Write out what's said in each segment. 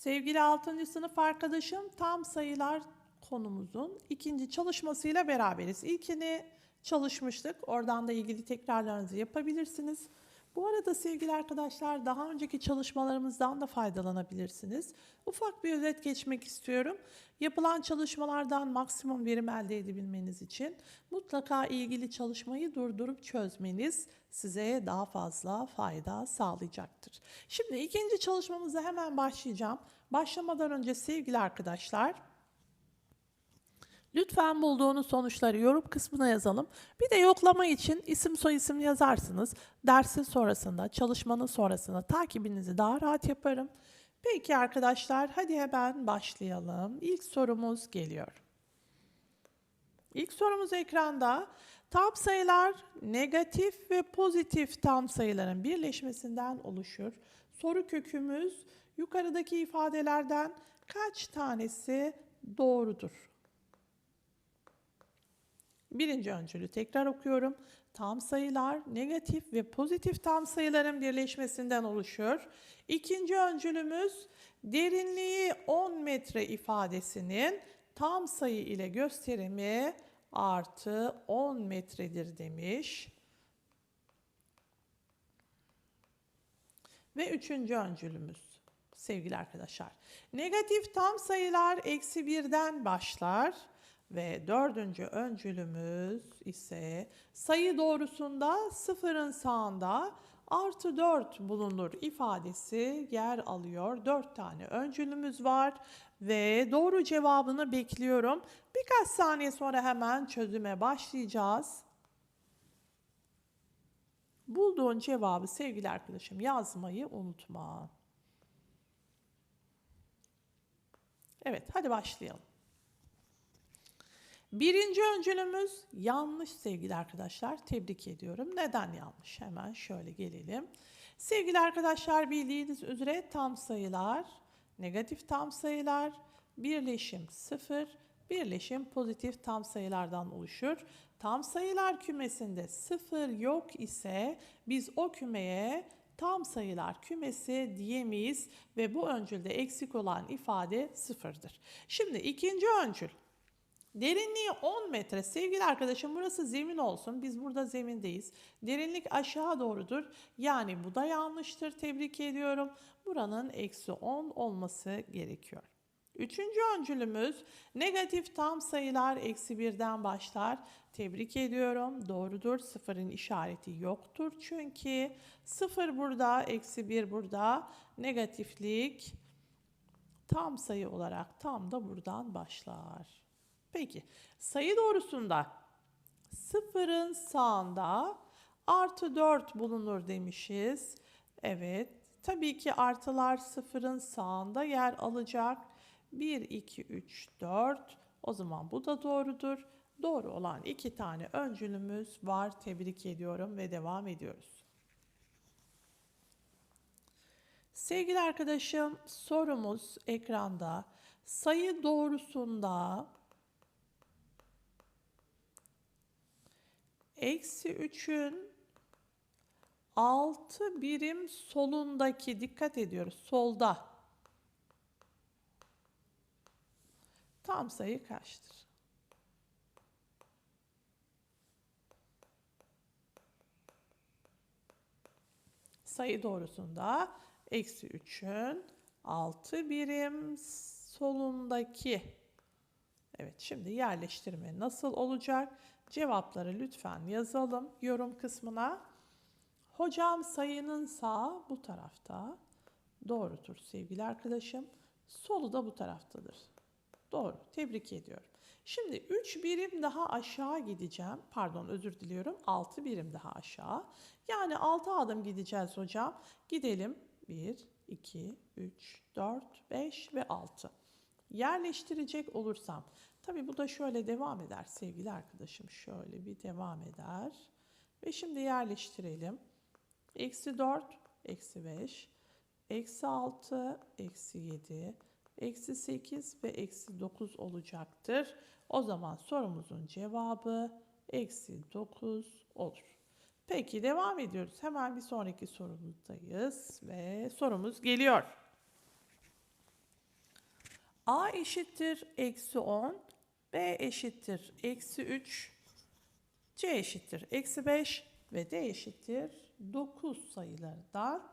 Sevgili 6. sınıf arkadaşım tam sayılar konumuzun ikinci çalışmasıyla beraberiz. İlkini çalışmıştık. Oradan da ilgili tekrarlarınızı yapabilirsiniz. Bu arada sevgili arkadaşlar daha önceki çalışmalarımızdan da faydalanabilirsiniz. Ufak bir özet geçmek istiyorum. Yapılan çalışmalardan maksimum verim elde edebilmeniz için mutlaka ilgili çalışmayı durdurup çözmeniz size daha fazla fayda sağlayacaktır. Şimdi ikinci çalışmamıza hemen başlayacağım. Başlamadan önce sevgili arkadaşlar Lütfen bulduğunuz sonuçları yorum kısmına yazalım. Bir de yoklama için isim soyisim yazarsınız. Dersin sonrasında, çalışmanın sonrasında takibinizi daha rahat yaparım. Peki arkadaşlar hadi hemen başlayalım. İlk sorumuz geliyor. İlk sorumuz ekranda. Tam sayılar negatif ve pozitif tam sayıların birleşmesinden oluşur. Soru kökümüz yukarıdaki ifadelerden kaç tanesi doğrudur? Birinci öncülü tekrar okuyorum. Tam sayılar negatif ve pozitif tam sayıların birleşmesinden oluşur. İkinci öncülümüz derinliği 10 metre ifadesinin tam sayı ile gösterimi artı 10 metredir demiş. Ve üçüncü öncülümüz sevgili arkadaşlar. Negatif tam sayılar eksi birden başlar. Ve dördüncü öncülümüz ise sayı doğrusunda sıfırın sağında artı 4 bulunur ifadesi yer alıyor. 4 tane öncülümüz var ve doğru cevabını bekliyorum. Birkaç saniye sonra hemen çözüme başlayacağız. Bulduğun cevabı sevgili arkadaşım yazmayı unutma. Evet hadi başlayalım. Birinci öncülümüz yanlış sevgili arkadaşlar. Tebrik ediyorum. Neden yanlış? Hemen şöyle gelelim. Sevgili arkadaşlar bildiğiniz üzere tam sayılar, negatif tam sayılar, birleşim sıfır, birleşim pozitif tam sayılardan oluşur. Tam sayılar kümesinde sıfır yok ise biz o kümeye tam sayılar kümesi diyemeyiz ve bu öncülde eksik olan ifade sıfırdır. Şimdi ikinci öncül Derinliği 10 metre. Sevgili arkadaşım burası zemin olsun. Biz burada zemindeyiz. Derinlik aşağı doğrudur. Yani bu da yanlıştır. Tebrik ediyorum. Buranın eksi 10 olması gerekiyor. Üçüncü öncülümüz negatif tam sayılar eksi birden başlar. Tebrik ediyorum. Doğrudur. Sıfırın işareti yoktur. Çünkü sıfır burada, eksi bir burada. Negatiflik tam sayı olarak tam da buradan başlar. Peki sayı doğrusunda sıfırın sağında artı 4 bulunur demişiz. Evet tabii ki artılar sıfırın sağında yer alacak. 1, 2, 3, 4 o zaman bu da doğrudur. Doğru olan iki tane öncülümüz var. Tebrik ediyorum ve devam ediyoruz. Sevgili arkadaşım sorumuz ekranda. Sayı doğrusunda Eksi 3'ün 6 birim solundaki dikkat ediyoruz. Solda. Tam sayı kaçtır? Sayı doğrusunda eksi 3'ün 6 birim solundaki Evet şimdi yerleştirme nasıl olacak? Cevapları lütfen yazalım yorum kısmına. Hocam sayının sağ bu tarafta. Doğrudur sevgili arkadaşım. Solu da bu taraftadır. Doğru. Tebrik ediyorum. Şimdi 3 birim daha aşağı gideceğim. Pardon özür diliyorum. 6 birim daha aşağı. Yani 6 adım gideceğiz hocam. Gidelim. 1, 2, 3, 4, 5 ve 6. Yerleştirecek olursam Tabii bu da şöyle devam eder sevgili arkadaşım. Şöyle bir devam eder. Ve şimdi yerleştirelim. Eksi 4, eksi 5, eksi 6, eksi 7, eksi 8 ve eksi 9 olacaktır. O zaman sorumuzun cevabı eksi 9 olur. Peki devam ediyoruz. Hemen bir sonraki sorumuzdayız ve sorumuz geliyor. A eşittir eksi 10, B eşittir eksi 3, C eşittir eksi 5 ve D eşittir 9 sayılardan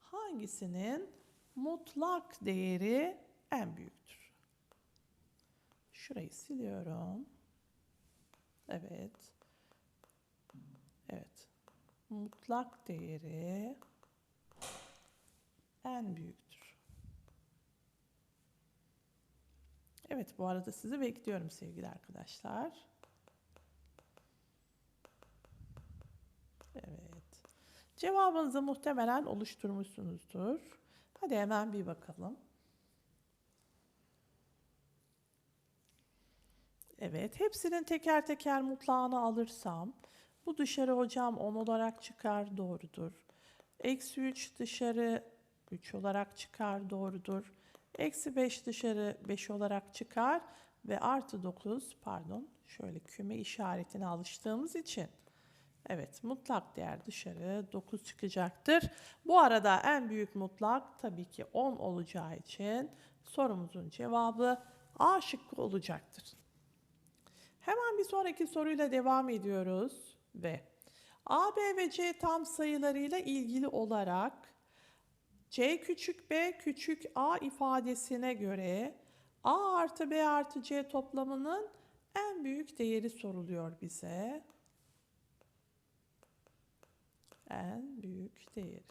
hangisinin mutlak değeri en büyüktür? Şurayı siliyorum. Evet. Evet. Mutlak değeri en büyüktür. Evet bu arada sizi bekliyorum sevgili arkadaşlar. Evet. Cevabınızı muhtemelen oluşturmuşsunuzdur. Hadi hemen bir bakalım. Evet, hepsinin teker teker mutlağını alırsam bu dışarı hocam 10 olarak çıkar doğrudur. Eksi 3 dışarı 3 olarak çıkar doğrudur. Eksi 5 dışarı 5 olarak çıkar ve artı 9 pardon şöyle küme işaretine alıştığımız için evet mutlak değer dışarı 9 çıkacaktır. Bu arada en büyük mutlak tabii ki 10 olacağı için sorumuzun cevabı A şıkkı olacaktır. Hemen bir sonraki soruyla devam ediyoruz ve A, B ve C tam sayılarıyla ilgili olarak C küçük b küçük a ifadesine göre a artı b artı c toplamının en büyük değeri soruluyor bize. En büyük değeri.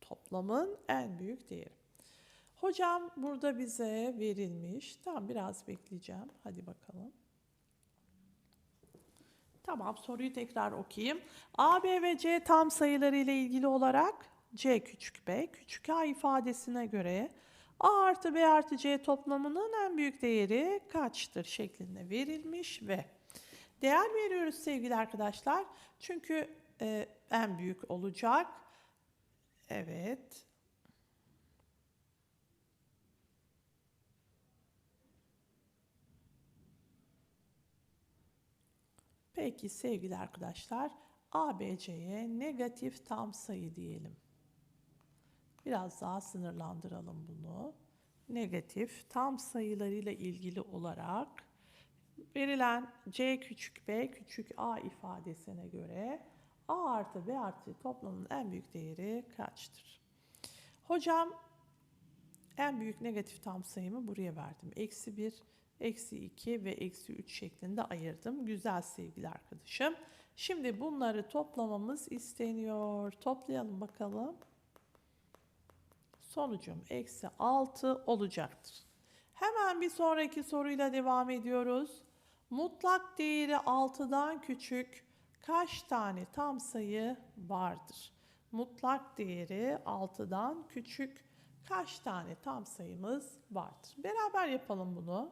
Toplamın en büyük değeri. Hocam burada bize verilmiş. Tamam biraz bekleyeceğim. Hadi bakalım. Tamam soruyu tekrar okuyayım. A, B ve C tam sayıları ile ilgili olarak C küçük b küçük a ifadesine göre a artı b artı c toplamının en büyük değeri kaçtır şeklinde verilmiş ve değer veriyoruz sevgili arkadaşlar. Çünkü e, en büyük olacak. Evet. Peki sevgili arkadaşlar ABC'ye negatif tam sayı diyelim. Biraz daha sınırlandıralım bunu. Negatif tam sayılarıyla ilgili olarak verilen c küçük b küçük a ifadesine göre a artı b artı toplamının en büyük değeri kaçtır? Hocam en büyük negatif tam sayımı buraya verdim. Eksi 1, eksi 2 ve eksi 3 şeklinde ayırdım. Güzel sevgili arkadaşım. Şimdi bunları toplamamız isteniyor. Toplayalım bakalım sonucum eksi 6 olacaktır. Hemen bir sonraki soruyla devam ediyoruz. Mutlak değeri 6'dan küçük kaç tane tam sayı vardır? Mutlak değeri 6'dan küçük kaç tane tam sayımız vardır? Beraber yapalım bunu.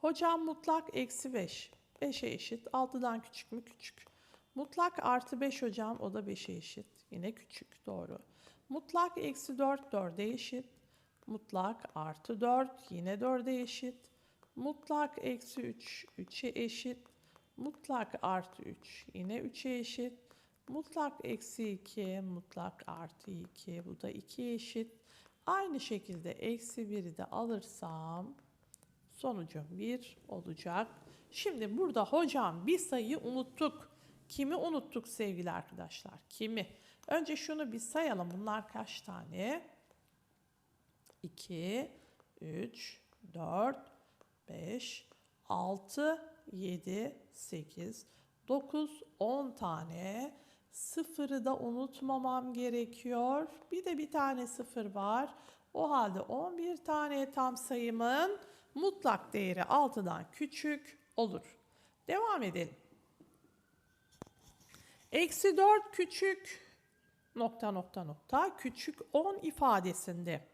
Hocam mutlak eksi 5. 5'e eşit. 6'dan küçük mü? Küçük. Mutlak artı 5 hocam o da 5'e eşit. Yine küçük doğru. Mutlak eksi 4 4'e eşit. Mutlak artı 4 yine 4'e eşit. Mutlak eksi 3 3'e eşit. Mutlak artı 3 yine 3'e eşit. Mutlak eksi 2 mutlak artı 2 bu da 2'ye eşit. Aynı şekilde eksi 1'i de alırsam sonucum 1 olacak. Şimdi burada hocam bir sayıyı unuttuk. Kimi unuttuk sevgili arkadaşlar? Kimi? Önce şunu bir sayalım. Bunlar kaç tane? 2, 3, 4, 5, 6, 7, 8, 9, 10 tane. Sıfırı da unutmamam gerekiyor. Bir de bir tane sıfır var. O halde 11 tane tam sayımın mutlak değeri 6'dan küçük olur. Devam edelim. Eksi 4 küçük nokta nokta nokta küçük 10 ifadesinde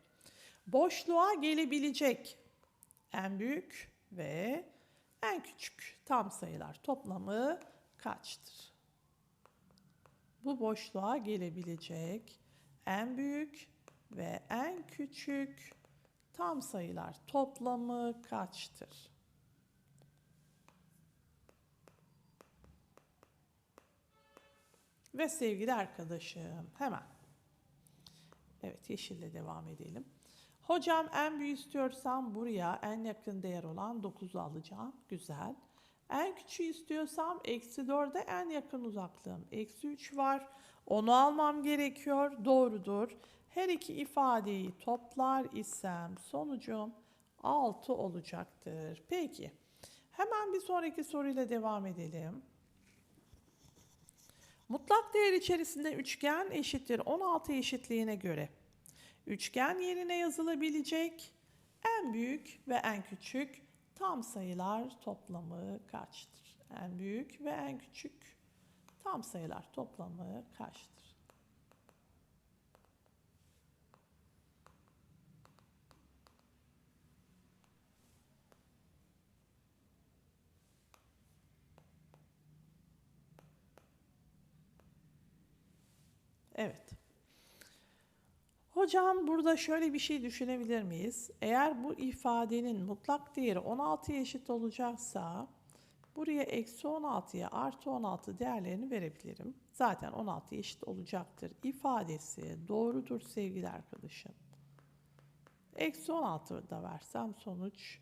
boşluğa gelebilecek en büyük ve en küçük tam sayılar toplamı kaçtır? Bu boşluğa gelebilecek en büyük ve en küçük tam sayılar toplamı kaçtır? Ve sevgili arkadaşım hemen Evet yeşille devam edelim. Hocam en büyük istiyorsam buraya en yakın değer olan 9'u alacağım. Güzel. En küçüğü istiyorsam eksi 4'e en yakın uzaklığım. Eksi 3 var. Onu almam gerekiyor. Doğrudur. Her iki ifadeyi toplar isem sonucum 6 olacaktır. Peki. Hemen bir sonraki soruyla devam edelim. Mutlak değer içerisinde üçgen eşittir 16 eşitliğine göre üçgen yerine yazılabilecek en büyük ve en küçük tam sayılar toplamı kaçtır? En büyük ve en küçük tam sayılar toplamı kaçtır? Evet. Hocam burada şöyle bir şey düşünebilir miyiz? Eğer bu ifadenin mutlak değeri 16'ya eşit olacaksa buraya eksi 16'ya artı 16 değerlerini verebilirim. Zaten 16'ya eşit olacaktır. İfadesi doğrudur sevgili arkadaşım. Eksi 16 da versem sonuç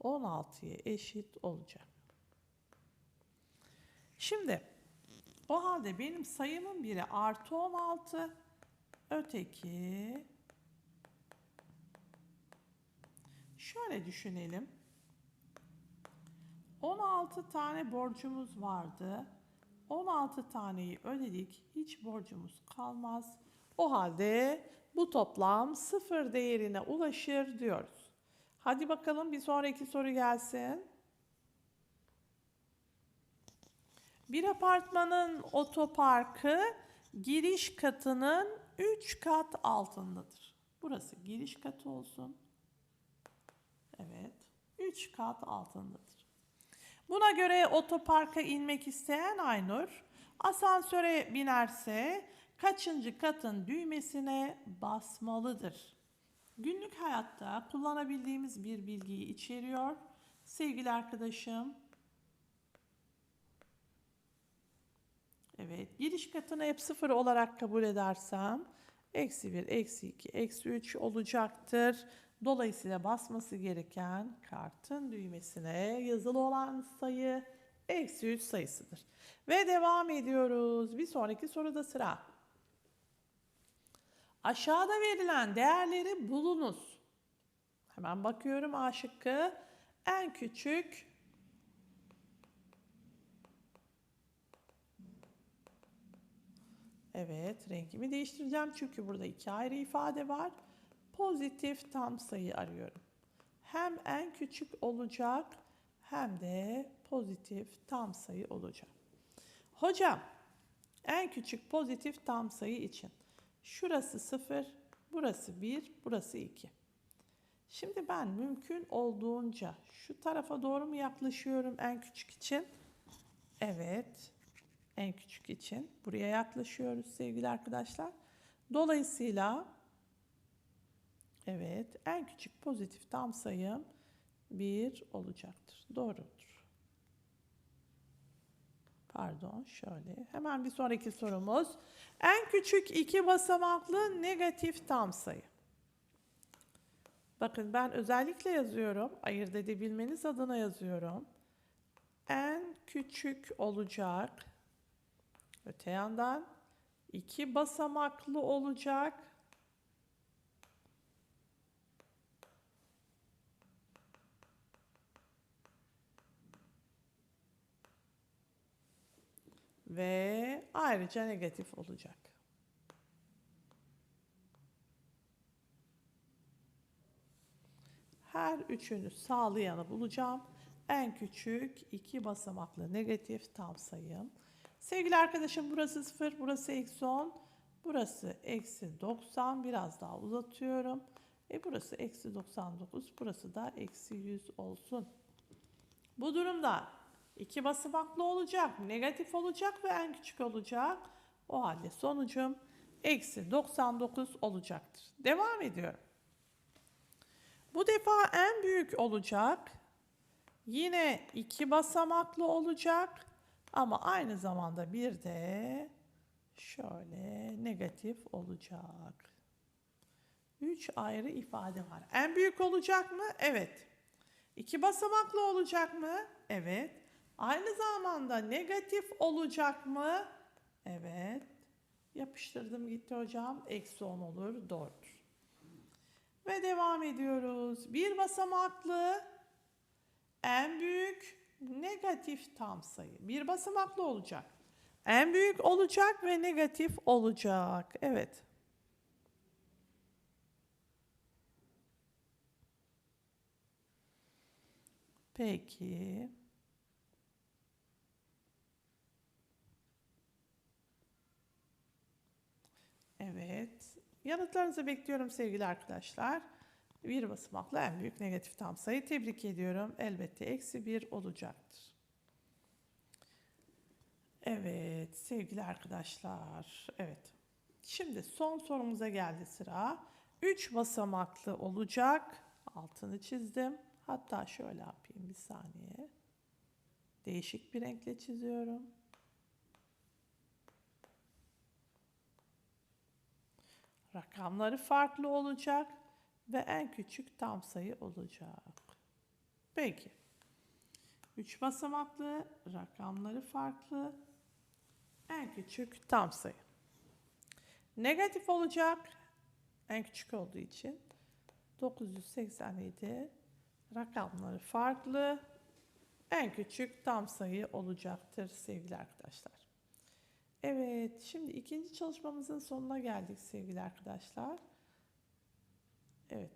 16'ya eşit olacak. Şimdi o halde benim sayımın biri artı 16, öteki şöyle düşünelim. 16 tane borcumuz vardı. 16 taneyi ödedik. Hiç borcumuz kalmaz. O halde bu toplam sıfır değerine ulaşır diyoruz. Hadi bakalım bir sonraki soru gelsin. Bir apartmanın otoparkı giriş katının 3 kat altındadır. Burası giriş katı olsun. Evet. 3 kat altındadır. Buna göre otoparka inmek isteyen Aynur asansöre binerse kaçıncı katın düğmesine basmalıdır? Günlük hayatta kullanabildiğimiz bir bilgiyi içeriyor. Sevgili arkadaşım, Evet, giriş katını hep sıfır olarak kabul edersem eksi 1, eksi 2, eksi 3 olacaktır. Dolayısıyla basması gereken kartın düğmesine yazılı olan sayı eksi 3 sayısıdır. Ve devam ediyoruz. Bir sonraki soruda sıra. Aşağıda verilen değerleri bulunuz. Hemen bakıyorum A şıkkı. En küçük Evet, rengimi değiştireceğim çünkü burada iki ayrı ifade var. Pozitif tam sayı arıyorum. Hem en küçük olacak hem de pozitif tam sayı olacak. Hocam, en küçük pozitif tam sayı için şurası 0, burası 1, burası 2. Şimdi ben mümkün olduğunca şu tarafa doğru mu yaklaşıyorum en küçük için? Evet en küçük için. Buraya yaklaşıyoruz sevgili arkadaşlar. Dolayısıyla evet en küçük pozitif tam sayım 1 olacaktır. Doğrudur. Pardon şöyle. Hemen bir sonraki sorumuz. En küçük iki basamaklı negatif tam sayı. Bakın ben özellikle yazıyorum. Ayırt edebilmeniz adına yazıyorum. En küçük olacak Öte yandan iki basamaklı olacak. Ve ayrıca negatif olacak. Her üçünü sağlayanı bulacağım. En küçük iki basamaklı negatif tam sayım. Sevgili arkadaşım burası 0, burası eksi 10, burası eksi 90. Biraz daha uzatıyorum. E burası eksi 99, burası da eksi 100 olsun. Bu durumda iki basamaklı olacak, negatif olacak ve en küçük olacak. O halde sonucum eksi 99 olacaktır. Devam ediyorum. Bu defa en büyük olacak. Yine iki basamaklı olacak. Ama aynı zamanda bir de şöyle negatif olacak. Üç ayrı ifade var. En büyük olacak mı? Evet. İki basamaklı olacak mı? Evet. Aynı zamanda negatif olacak mı? Evet. Yapıştırdım gitti hocam. Eksi 10 olur. Doğrudur. Ve devam ediyoruz. Bir basamaklı en büyük negatif tam sayı. Bir basamaklı olacak. En büyük olacak ve negatif olacak. Evet. Peki. Evet. Yanıtlarınızı bekliyorum sevgili arkadaşlar. Bir basamaklı en büyük negatif tam sayı. Tebrik ediyorum. Elbette eksi bir olacaktır. Evet sevgili arkadaşlar. Evet. Şimdi son sorumuza geldi sıra. 3 basamaklı olacak. Altını çizdim. Hatta şöyle yapayım bir saniye. Değişik bir renkle çiziyorum. Rakamları farklı olacak ve en küçük tam sayı olacak. Peki. 3 basamaklı, rakamları farklı, en küçük tam sayı. Negatif olacak, en küçük olduğu için 987 rakamları farklı, en küçük tam sayı olacaktır sevgili arkadaşlar. Evet, şimdi ikinci çalışmamızın sonuna geldik sevgili arkadaşlar. Evet.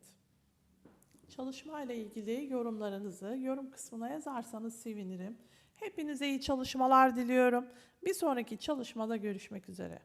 Çalışma ile ilgili yorumlarınızı yorum kısmına yazarsanız sevinirim. Hepinize iyi çalışmalar diliyorum. Bir sonraki çalışmada görüşmek üzere.